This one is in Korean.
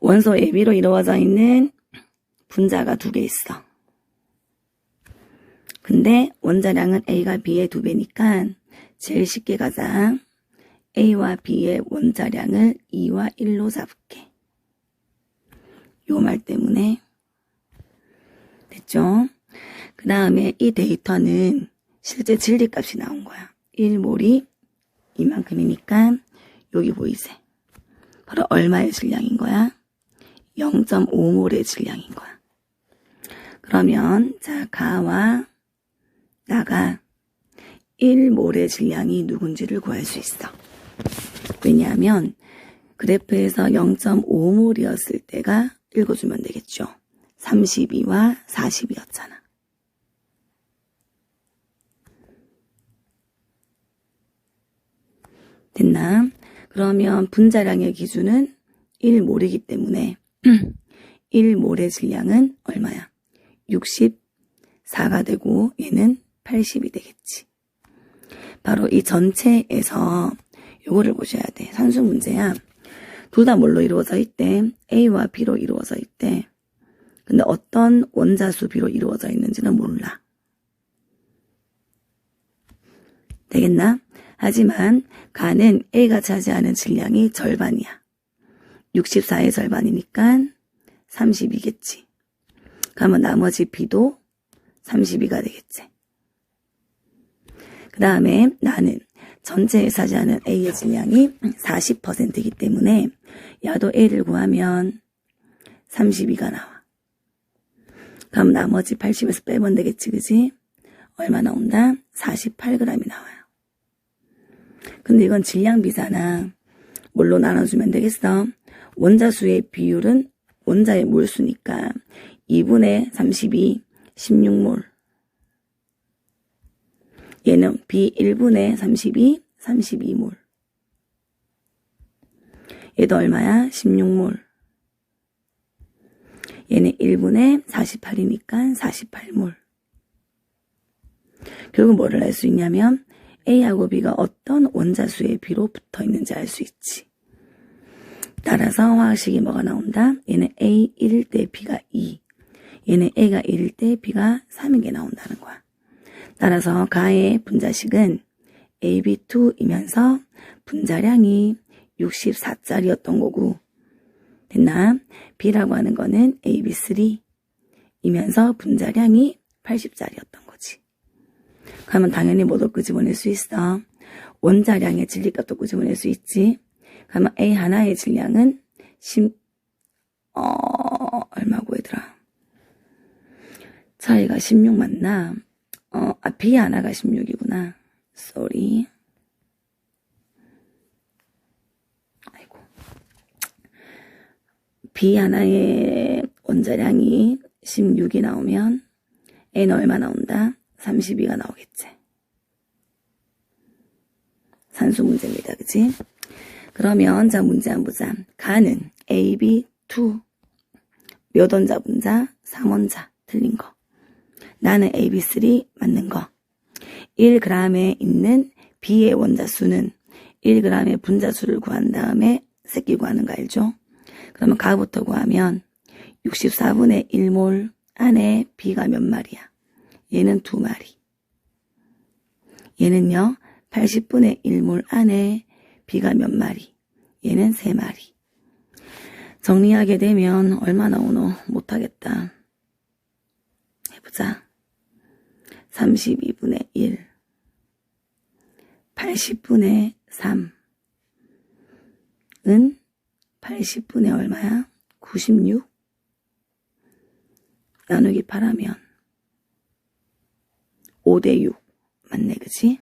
원소 AB로 이루어져 있는 분자가 두 개 있어. 근데 원자량은 A가 B의 두 배니까 제일 쉽게 가자. A와 B의 원자량을 2와 1로 잡을게. 요 말 때문에. 됐죠? 그 다음에 이 데이터는 실제 진리값이 나온 거야. 1몰이 이만큼이니까 여기 보이지? 바로 얼마의 질량인 거야? 0.5몰의 질량인 거야. 그러면 자 가와 나가 1몰의 질량이 누군지를 구할 수 있어. 왜냐하면 그래프에서 0.5몰이었을 때가 읽어주면 되겠죠. 32와 40이었잖아. 됐나? 그러면 분자량의 기준은 1몰이기 때문에 1몰의 질량은 얼마야? 64가 되고 얘는 80이 되겠지. 바로 이 전체에서 요거를 보셔야 돼. 산수 문제야. 둘 다 뭘로 이루어져 있대? A와 B로 이루어져 있대. 근데 어떤 원자수 B로 이루어져 있는지는 몰라. 되겠나? 하지만 가는 A가 차지하는 질량이 절반이야. 64의 절반이니까 30이겠지. 그러면 나머지 B도 32가 되겠지. 그 다음에 나는 전체에 차지하는 A의 질량이 40%이기 때문에 야도 A를 구하면 32가 나와. 그럼 나머지 80에서 빼면 되겠지, 그지? 얼마 나온다? 48g이 나와요. 근데 이건 질량 비잖아. 뭘로 나눠주면 되겠어? 원자수의 비율은 원자의 몰수니까 2분의 32, 16몰. 얘는 B 1분의 32, 32몰. 얘도 얼마야? 16몰. 얘는 1분의 48이니까 48몰. 결국 뭐를 알 수 있냐면 A하고 B가 어떤 원자수의 비로 붙어 있는지 알 수 있지. 따라서 화학식이 뭐가 나온다? 얘는 A 1일 때 B가 2. 얘는 A가 1일 때 B가 3인 게 나온다는 거야. 따라서 가의 분자식은 AB2이면서 분자량이 64짜리였던 거고 됐나? B라고 하는 거는 AB3이면서 분자량이 80짜리였던 거지. 그러면 당연히 뭐도 끄집어낼 수 있어. 원자량의 진리값도 끄집어낼 수 있지. 그러면 A 하나의 질량은 10, 어, 얼마고 얘들아. 차이가 16 맞나? 어, 아, B 하나가 16이구나. sorry. 아이고. B 하나의 원자량이 16이 나오면 N은 얼마 나온다? 32가 나오겠지. 산수 문제입니다. 그치? 그러면 자 문제 한번 보자. 가는 AB2 몇 원자 분자? 3원자 틀린 거. 나는 AB3 맞는 거. 1g에 있는 B의 원자 수는 1g의 분자 수를 구한 다음에 새끼 구하는 거 알죠? 그러면 가부터 구하면 64분의 1몰 안에 B가 몇 마리야? 얘는 두 마리. 얘는요, 80분의 1몰 안에 B가 몇 마리? 얘는 세 마리. 정리하게 되면 얼마 나 오노? 못하겠다. 해보자. 32분의 1. 80분의 3. 은 80분의 얼마야? 96? 나누기 8하면 5대 6. 맞네, 그치?